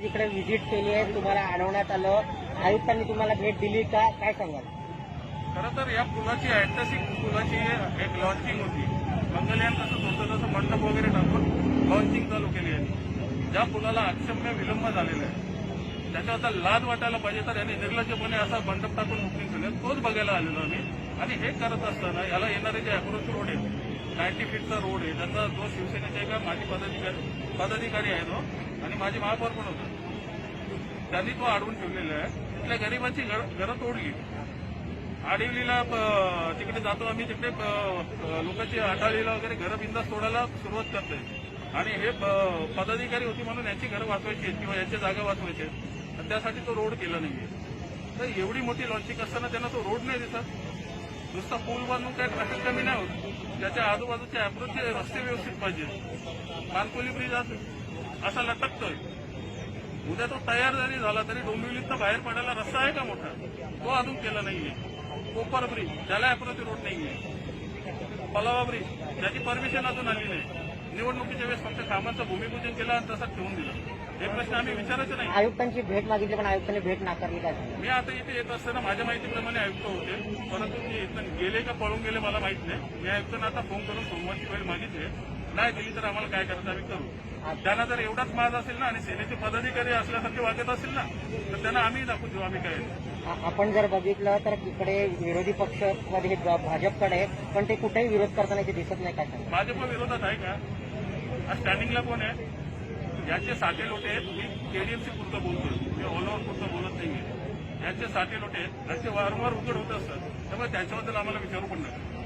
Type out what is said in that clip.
इकडे व्हिजिट केली आहे तुम्हाला आणवण्यात आलं. आयुक्तांनी तुम्हाला भेट दिली का? काय सांगाल? खरं तर या पुलाची ऐतिहासिक पुलाची एक लॉन्चिंग होती. मंगलयान कसं होतं तसं मंडप वगैरे टाकून लॉन्चिंग चालू केली आहे. ज्या पुलाला अक्षम्य विलंब झालेला आहे. त्याच्याबद्दल लाज वाटायला पाहिजे तर यांनी निर्लज्जपणे असा मंडप टाकून बुकिंग केलं तोच बघायला आलेलो आम्ही. आणि हे करत असताना याला येणारे जे अप्रोच रोड आहे नाईन्टी फीटचा रोड आहे. त्यांचा जो शिवसेनेचा का माजी पदाधिकारी पदाधिकारी आहे तो आणि माझी महापौर पण होता. त्यांनी तो अडवून ठेवलेला आहे. तिथल्या गरिबांची घरं तोडली. आडिवलीला प- तिकडे जातो आम्ही तिकडे प- लोकांची आटाळीला वगैरे घरं बिंदास तोडायला सुरुवात करते आणि हे प- पदाधिकारी होती म्हणून यांची घरं वाचवायची आहेत किंवा यांच्या जागा वाचवायच्या आहेत. आणि त्यासाठी तो रोड केला नाहीये. तर एवढी मोठी लॉन्चिंग असताना त्यांना तो रोड नाही दिसत. नुसता पूल बांधून काय ट्रॅफिक कमी नाही होत. त्याच्या आजूबाजूचे अप्रोचचे रस्ते व्यवस्थित पाहिजे. मानकोली ब्रिज असा लटकतोय. उद्या तो तयार जरी झाला तरी डोंबिवलीतनं बाहेर पडायला रस्ता आहे का मोठा? तो अजून केला नाहीये. कोपर ब्रिज त्याला अप्रोच रोड नाहीये. पलावा ब्रिज त्याची परमिशन अजून आली नाही. निवडणुकीच्या वेळेस फक्त कामाचं भूमिपूजन केलं आणि तसंच ठेवून दिलं. हे प्रश्न आम्ही विचारायचे नाही. आयुक्तांची भेट मागितली पण आयुक्तांनी भेट नाकारली काय मी आता इथे येत असताना माझ्या माहितीप्रमाणे आयुक्त होते परंतु मी इथं गेले का पळून गेले मला माहीत नाही. मी आयुक्तांना आता फोन करून सोमवारची वेळ मागितली नाही दिली तर आम्हाला काय करायचं आम्ही करू. त्यांना जर एवढाच माज असेल ना आणि सेनेचे पदाधिकारी असल्यासारखे वागत असेल ना तर त्यांना आम्ही दाखवून देऊ आम्ही काय. आपण जर बघितलं तर इकडे विरोधी पक्षमध्ये भाजपकडे आहेत पण ते कुठेही विरोध करताना ते दिसत नाही काय भाजप विरोधात आहे का? आज स्टँडिंगला कोण आहे? याचे साधे लोटे आहेत मी केडीएमसी पुरतं बोलतोय. मी ऑल ओव्हर पुरतं बोलत नाहीये. याचे साधे लोटे आहेत त्याचे वारंवार उघड होत असतात त्यामुळे त्यांच्याबद्दल आम्हाला विचारू पण नका.